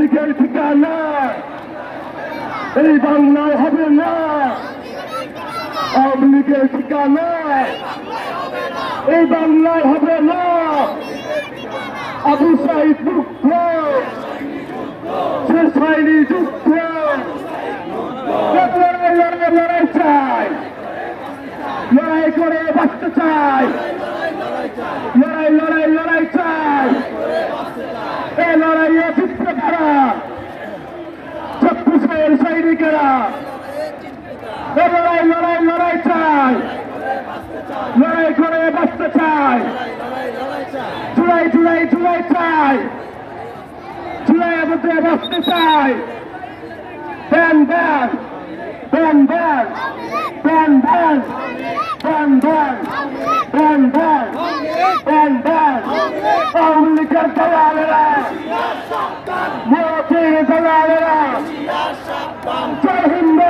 লীগের ঠিকানা এই বাংলায় হবে না। আওয়ামী লীগের ঠিকানা এই বাংলায় হবে না। আবু সাইদ শেষ হয়নি যুদ্ধ লড়াই লড়াই লড়াই চাই লড়াই করে বাঁচতে চাই লড়াই চাই লড়াই করে বাঁচতে চাই জুলাই জুলাই জুলাই চাই জুলাই মধ্যে বাঁচতে চাই প্যান ব্যান প্যান ব্যান প্যান ব্যান প্যান ব্যান প্যান ব্যান প্যান ব্যান আওয়ামী লীগের দালালেরা মোদীর দালালেরা জয় হিন্দ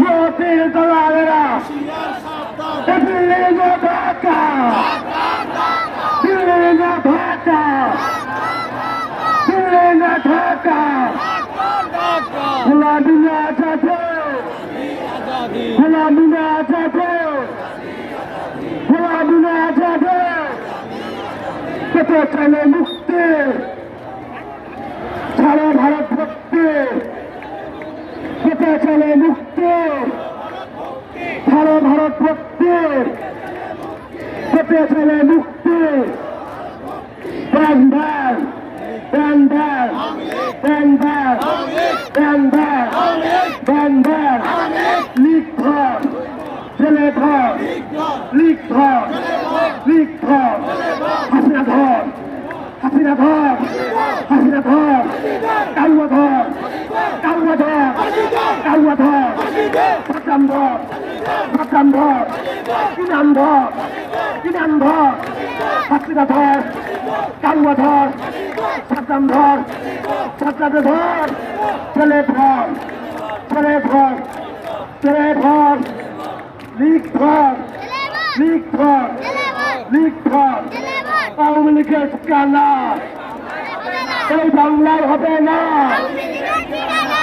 মোদীর দালালেরা দিল্লি না ঢাকা দিল্লি না ঢাকা দিল্লি না ঢাকা গোলামি না যাবে গোলামি না যাবে চলে মুক্তি? বলে মুক্তি সারা ভারত মুক্তি চেপে ফেলে মুক্তি। প্রাণ ভার প্রাণ ভার প্রাণ ভার প্রাণ ভার প্রাণ ভার লিখ ধর, ছেলে হাসিনা ধর হাসিনা ধর হাসিনা ধর। কালুয়া ধর। কাউয়া ধর কাউয়া ধর সাকাম ধর সাকাম ধর ইনাম ধর ইনাম ধর হাসিনা ধর কাউয়া ধর সাকাম ধর সাকামে ধর ছেলে ধর ছেলে ধর ছেলে ধর লিগ ধর লিগ ধর লিগ ধর আওয়ামী লীগের ঠিকানা এই বাংলায় হবে না।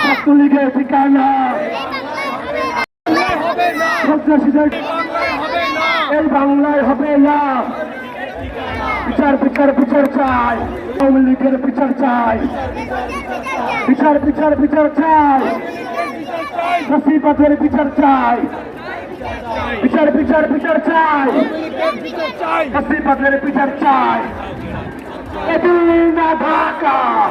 ছাত্রলীগের ঠিকানা। এই বাংলায় হবে না। বিচার বিচার বিচার চাই। আওয়ামী লীগের বিচার চাই। বিচার বিচার বিচার চাই। ফসিবাদের বিচার চাই। বিচার বিচার বিচার চাই। ফসিবাদের বিচার চাই। ঢাকা।